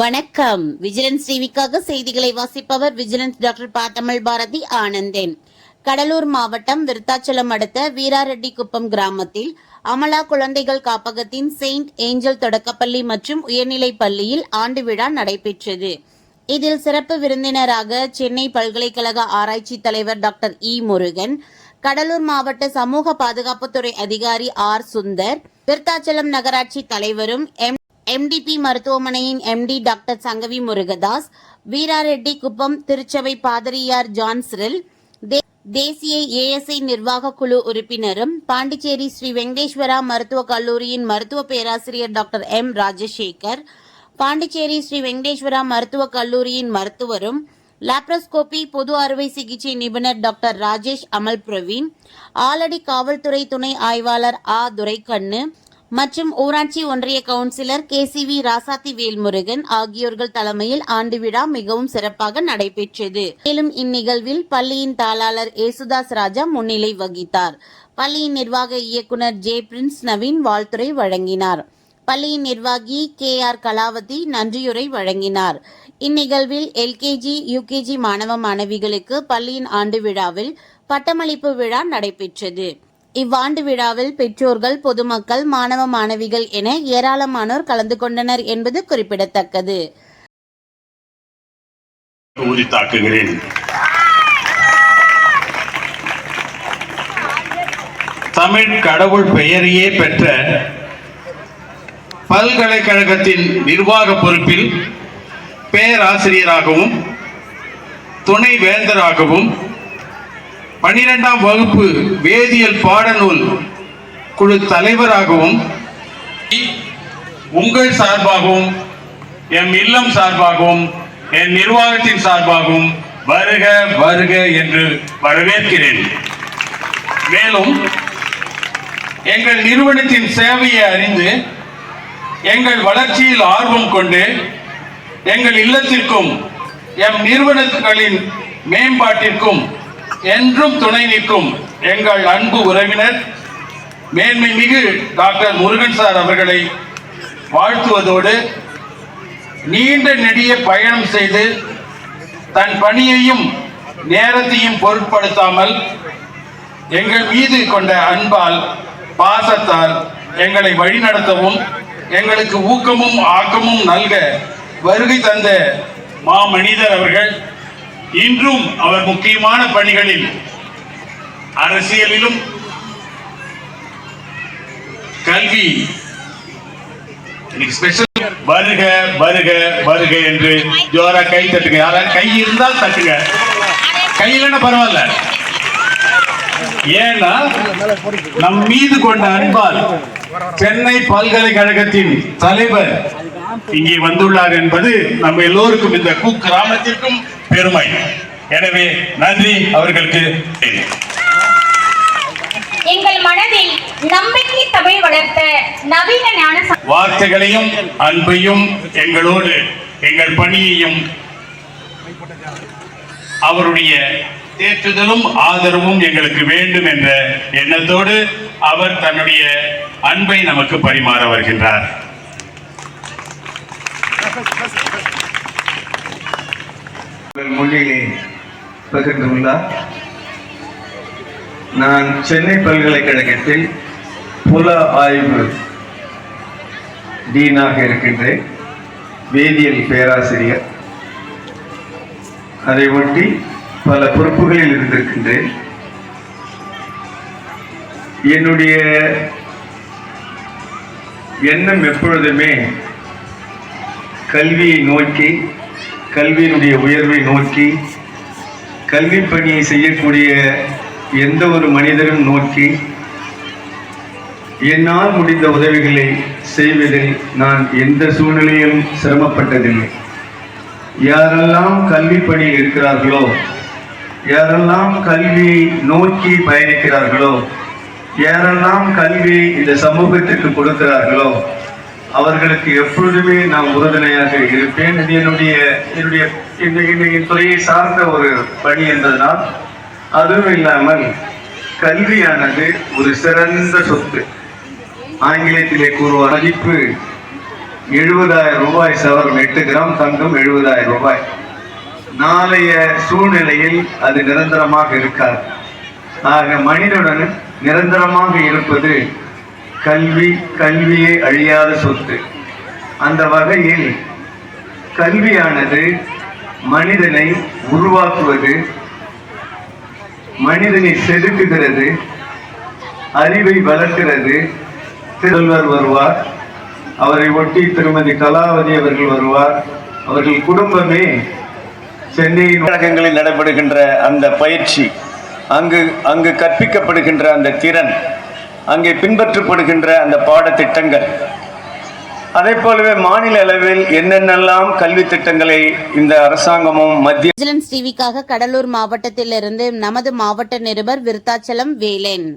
வணக்கம். விஜிலன்ஸ் டிவிக்காக செய்திகளை வாசிப்பவர் விஜிலன்ஸ் டாக்டர் பா தமிழ் பாரதி ஆனந்தன். கடலூர் மாவட்டம் விருத்தாச்சலம் அடுத்த வீராரெட்டிக்குப்பம் கிராமத்தில் அமலா குழந்தைகள் காப்பகத்தின் செயின்ட் ஏஞ்சல் தொடக்கப்பள்ளி மற்றும் உயர்நிலைப் பள்ளியில் ஆண்டு விழா நடைபெற்றது. இதில் சிறப்பு விருந்தினராக சென்னை பல்கலைக்கழக ஆராய்ச்சி தலைவர் டாக்டர் இ முருகன் கடலூர் மாவட்ட சமூக பாதுகாப்புத்துறை அதிகாரி ஆர் சுந்தர் விருத்தாச்சலம் நகராட்சி தலைவரும் எம். எம்டிபி மருத்துவமனையின் எம்டி டாக்டர் சங்கவி முருகதாஸ் வீராரெட்டி குப்பம் திருச்சபை பாதிரியார் ஜான்ஸ்ரில் தே- தேசிய ஏஎஸ்ஐ நிர்வாக குழு உறுப்பினரும் பாண்டிச்சேரி ஸ்ரீ வெங்கடேஸ்வரா மருத்துவக் கல்லூரியின் மருத்துவ பேராசிரியர் டாக்டர் எம் ராஜசேகர் பாண்டிச்சேரி ஸ்ரீ வெங்கடேஸ்வரா மருத்துவக் கல்லூரியின் மருத்துவரும் லாப்ரோஸ்கோபி பொது அறுவை சிகிச்சை நிபுணர் டாக்டர் ராஜேஷ் அமல் பிரவீன் ஆலடி காவல்துறை துணை ஆய்வாளர் ஆ துரைக்கண்ணு மற்றும் ஊராட்சி ஒன்றிய councillor K C V Rasathi Velmurugan ஆகியோர்கள் தலைமையில் ஆண்டு விழா மிகவும் சிறப்பாக நடைபெற்றது. மேலும் இந்நிகழ்வில் பள்ளியின் தாளாளர் ஏசுதாஸ் ராஜா முன்னிலை வகித்தார். பள்ளியின் நிர்வாக இயக்குனர் ஜே பிரின்ஸ் நவீன் வாழ்த்துரை வழங்கினார். பள்ளியின் நிர்வாகி கே ஆர் கலாவதி நன்றியுரை வழங்கினார். இந்நிகழ்வில் எல்கேஜி யுகேஜி மாணவ மாணவிகளுக்கு பள்ளியின் ஆண்டு விழாவில் பட்டமளிப்பு விழா நடைபெற்றது. இவ்வாண்டு விழாவில் பெற்றோர்கள் பொதுமக்கள் மாணவ மாணவிகள் என ஏராளமானோர் கலந்து கொண்டனர் என்பது குறிப்பிடத்தக்கது. தமிழ் கடவுள் பெயரையே பெற்ற பல்கலைக்கழகத்தின் நிர்வாக பொறுப்பில் பேராசிரியராகவும் துணை வேந்தராகவும் பனிரெண்டாம் வகுப்பு வேதியியல் பாடநூல் குழு தலைவராகவும் உங்கள் சார்பாகவும் எம் இல்லம் சார்பாகவும் என் நிர்வாகத்தின் சார்பாகவும் வருக வருக என்று வரவேற்கிறேன். மேலும் எங்கள் நிறுவனத்தின் சேவையை அறிந்து எங்கள் வளர்ச்சியில் ஆர்வம் கொண்டு எங்கள் இல்லத்திற்கும் எம் நிறுவனங்களின் மேம்பாட்டிற்கும் என்றும் துணை நிற்கும் எங்கள் அன்பு உறவினர் மேன்மை மிகு டாக்டர் முருகன் சார் அவர்களை வாழ்த்துவதோடு நீண்ட நெடிய பயணம் செய்து தன் பணியையும் நேரத்தையும் பொருட்படுத்தாமல் எங்கள் மீது கொண்ட அன்பால் பாசத்தால் எங்களை வழிநடத்தவும் எங்களுக்கு ஊக்கமும் ஆக்கமும் நல்க வருகை தந்த மாமனிதர் அவர்கள் இன்றும் அவர் முக்கியமான பணிகளில் அரசியலிலும் கல்வி ஸ்பெஷல் வருக வருக வருக என்று ஜோரா கை தட்டுங்க. யாரா கை இருந்தால் தட்டுங்க. கை இல்லைன்னா பரவாயில்ல? ஏன்னா நம் மீது கொண்ட அன்பால் சென்னை பல்கலைக்கழகத்தின் தலைவர் இங்கே வந்துள்ளார் என்பது நம்ம எல்லோருக்கும் இந்த கு கிராமத்திற்கும் பெருமை. எனவே நன்றி அவர்களுக்கு. எங்கள் மனதில் நம்பிக்கை தமிழ் வளர்த்த நவீன ஞான வார்த்தைகளையும் அன்பையும் எங்களோடு எங்கள் பணியையும் அவருடைய தேற்றுதலும் ஆதரவும் எங்களுக்கு வேண்டும் என்ற எண்ணத்தோடு அவர் தன்னுடைய அன்பை நமக்கு பரிமாற வருகின்றார். மொழியிலே பகிர்ந்துள்ளார் நான் சென்னை பல்கலைக்கழகத்தில் புல ஆய்வு டீனாக இருக்கின்றேன். வேதியியல் பேராசிரியர். அதை ஒட்டி பல பொறுப்புகளில் இருந்திருக்கின்றேன். என்னுடைய எண்ணம் எப்பொழுதுமே கல்வியை நோக்கி கல்வியினுடைய உயர்வை நோக்கி கல்வி பணியை செய்யக்கூடிய எந்த ஒரு மனிதரும் நோக்கி என்னால் முடிந்த உதவிகளை செய்வதில் நான் எந்த சூழ்நிலையும் சிரமப்பட்டதில்லை. யாரெல்லாம் கல்வி பணியில் இருக்கிறார்களோ யாரெல்லாம் கல்வியை நோக்கி பயணிக்கிறார்களோ யாரெல்லாம் கல்வி இந்த சமூகத்திற்கு கொடுக்கிறார்களோ அவர்களுக்கு எப்பொழுதுமே நான் உறுதுணையாக இருப்பேன். இது என்னுடைய என்னுடைய இந்த இந்த துறையை சார்ந்த ஒரு பணி என்பதனால் அதுவும் இல்லாமல் கல்வியானது ஒரு சிறந்த சொத்து. ஆங்கிலத்திலே கூறுவார் மதிப்பு எழுபதாயிரம் ரூபாய் சவரம் எட்டு கிராம் தங்கம் எழுபதாயிரம் ரூபாய். நாளைய சூழ்நிலையில் அது நிரந்தரமாக இருக்காது. ஆக மனிதனுடன் நிரந்தரமாக இருப்பது கல்வி கல்வியே அழியாத சொத்து. அந்த வகையில் கல்வியானது மனிதனை உருவாக்குவது மனிதனை செதுக்குகிறது அறிவை வளர்க்கிறது. திருவள்ளுவர் வருவார் அவரை ஒட்டி திருமதி கலாவதி அவர்கள் வருவார். அவர்கள் குடும்பமே சென்னையின் ஊடகங்களில் நடைபெறுகின்ற அந்த பயிற்சி அங்கு அங்கு கற்பிக்கப்படுகின்ற அந்த திறன் அங்கே பின்பற்றப்படுகின்ற அந்த பாடத்திட்டங்கள். அதே போலவே மாநில அளவில் என்னென்னலாம் கல்வி திட்டங்களை இந்த அரசாங்கமும் மத்திய விஜிலன்ஸ் டிவிக்காக கடலூர் மாவட்டத்திலிருந்து நமது மாவட்ட நிருபர் விருத்தாச்சலம் வேலேன்.